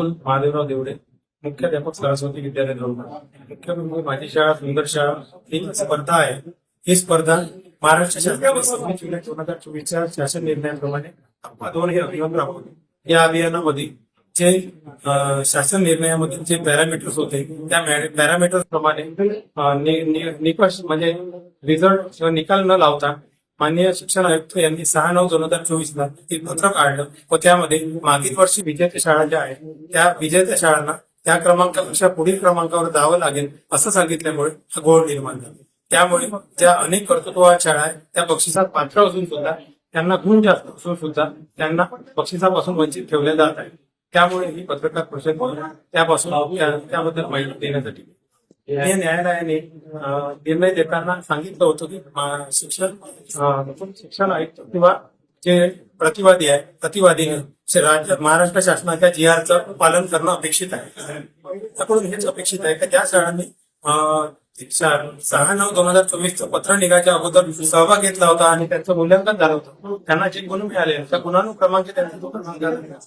महादेवराव देवडे मुख्याध्यापक सरस्वती विद्यालय मुख्य म्हणजे माझी शाळा सुंदर शाळा ही स्पर्धा आहे. ही स्पर्धा महाराष्ट्र शासनाने जुलै दोन हजार चोवीसच्या शासन निर्णयाप्रमाणे दोन हे अभियान राबवले. या अभियानामध्ये जे शासन निर्णयामध्ये जे पॅरामीटर्स होते त्या पॅरामीटर्स प्रमाणे निकष म्हणजे रिझल्ट किंवा निकाल न लावता माननीय शिक्षण आयुक्त यांनी सहा नऊ दोन हजार चोवीस ला एक पत्र काढलं व त्यामध्ये मागील वर्षी विजेत्या शाळा ज्या आहेत त्या विजेत्या शाळांना त्या क्रमांकापेक्षा पुढील क्रमांकावर जावं लागेल असं सांगितल्यामुळे हा गोळ निर्माण झाला. त्यामुळे ज्या अनेक कर्तृत्वाच्या शाळा आहेत त्या बक्षिसात पात्र असून सुद्धा त्यांना गुण जास्त असून सुद्धा त्यांना बक्षिसापासून वंचित ठेवले जात आहे. त्यामुळे ही पत्रकार परिषद त्यापासून त्याबद्दल माहिती देण्यासाठी. या न्यायालयाने निर्णय देताना सांगितलं होतं की शिक्षण शिक्षण आयुक्त किंवा जे प्रतिवादी आहे प्रतिवादीने राज्य महाराष्ट्र शासनाच्या जी आरचं पालन करणं अपेक्षित आहे. त्याकडून हेच अपेक्षित आहे की ज्या शाळांनी सहा नऊ दोन हजार चोवीसचं पत्र निघायच्या अगोदर सहभाग घेतला होता आणि त्यांचं मूल्यांकन झालं होतं. त्यांना जे गुण मिळाले त्या गुणानुक्रमांक त्यांचा जो क्रमांक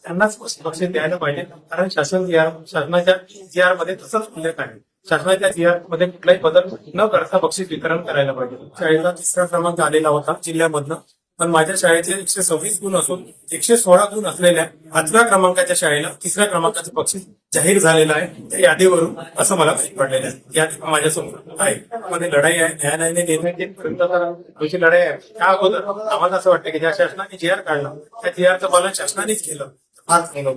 त्यांनाच बक्षीस द्यायला पाहिजे. कारण शासन जी आर शासनाच्या जी आरमध्ये तसंच उल्लेख आहे. शासनाच्या जी मध्ये कुठलाही बदल न करता बक्षीस वितरण करायला पाहिजे. शाळेचा तिसरा क्रमांक आलेला होता जिल्ह्यामधनं. पण माझ्या शाळेचे एकशे सव्वीस गुण असून एकशे सोळा गुण असलेल्या पाचव्या क्रमांकाच्या शाळेला तिसऱ्या क्रमांकाचं बक्षीस जाहीर झालेलं आहे. त्या यादीवरून असं मला माहिती पडलेलं आहे. यादी माझ्यासमोर आहे. मध्ये लढाई आहे. न्यायालयाने निर्णय लढाई आहे. त्या अगोदर आम्हाला असं वाटतं की ज्या शासनाने जी आर काढला त्या जी आरचं पालन शासनानेच केलं. फार चांगलं